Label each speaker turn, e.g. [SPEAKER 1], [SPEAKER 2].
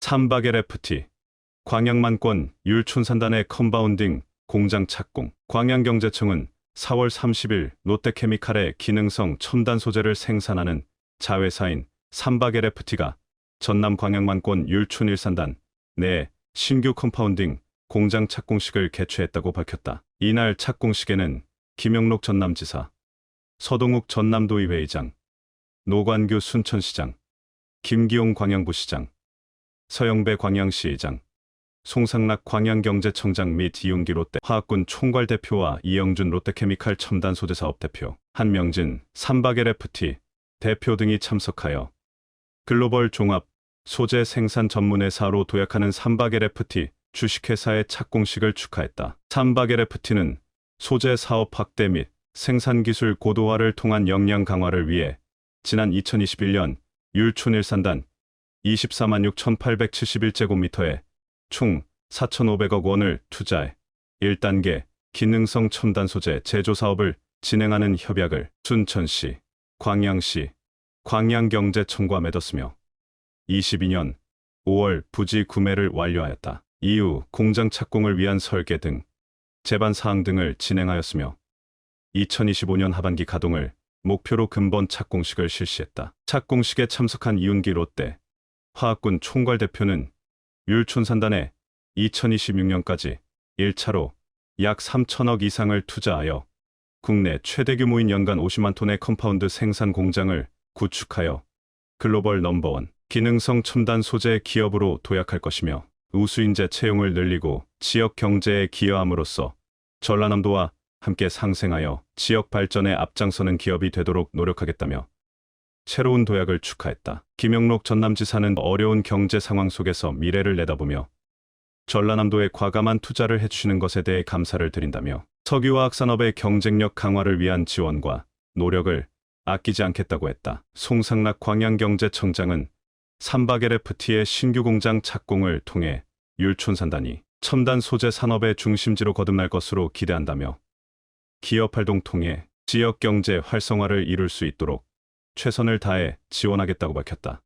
[SPEAKER 1] 삼박엘 FT, 광양만권 율촌산단의 컴바운딩 공장 착공, 광양경제청은 4월 30일 롯데케미칼의 기능성 첨단 소재를 생산하는 자회사인 삼박엘 FT가 전남 광양만권 율촌 일산단 내 신규 컴파운딩 공장 착공식을 개최했다고 밝혔다. 이날 착공식에는 김영록 전남지사, 서동욱 전남도의 회의장, 노관규 순천시장, 김기용 광양부시장, 서영배 광양시의장, 송상락 광양경제청장 및 이용기 롯데 화학군 총괄대표와 이영준 롯데케미칼 첨단 소재사업 대표, 한명진 삼박엘 FT 대표 등이 참석하여 글로벌 종합 소재 생산 전문회사로 도약하는 삼박엘 FT 주식회사의 착공식을 축하했다. 삼박엘 FT는 소재 사업 확대 및 생산 기술 고도화를 통한 역량 강화를 위해 지난 2021년 율촌일산단 24만 6,871제곱미터에 총 4,500억 원을 투자해 1단계 기능성 첨단 소재 제조 사업을 진행하는 협약을 순천시, 광양시, 광양경제청과 맺었으며 22년 5월 부지 구매를 완료하였다. 이후 공장 착공을 위한 설계 등 제반 사항 등을 진행하였으며 2025년 하반기 가동을 목표로 근본 착공식을 실시했다. 착공식에 참석한 이윤기 롯데 화학군 총괄 대표는 율촌산단에 2026년까지 1차로 약 3천억 이상을 투자하여 국내 최대 규모인 연간 50만 톤의 컴파운드 생산 공장을 구축하여 글로벌 넘버원 기능성 첨단 소재 기업으로 도약할 것이며 우수인재 채용을 늘리고 지역 경제에 기여함으로써 전라남도와 함께 상생하여 지역 발전에 앞장서는 기업이 되도록 노력하겠다며 새로운 도약을 축하했다. 김영록 전남지사는 어려운 경제 상황 속에서 미래를 내다보며 전라남도에 과감한 투자를 해주시는 것에 대해 감사를 드린다며 석유화학 산업의 경쟁력 강화를 위한 지원과 노력을 아끼지 않겠다고 했다. 송상락 광양경제청장은 삼박엘 FT의 신규 공장 착공을 통해 율촌산단이 첨단 소재 산업의 중심지로 거듭날 것으로 기대한다며 기업 활동 통해 지역 경제 활성화를 이룰 수 있도록 최선을 다해 지원하겠다고 밝혔다.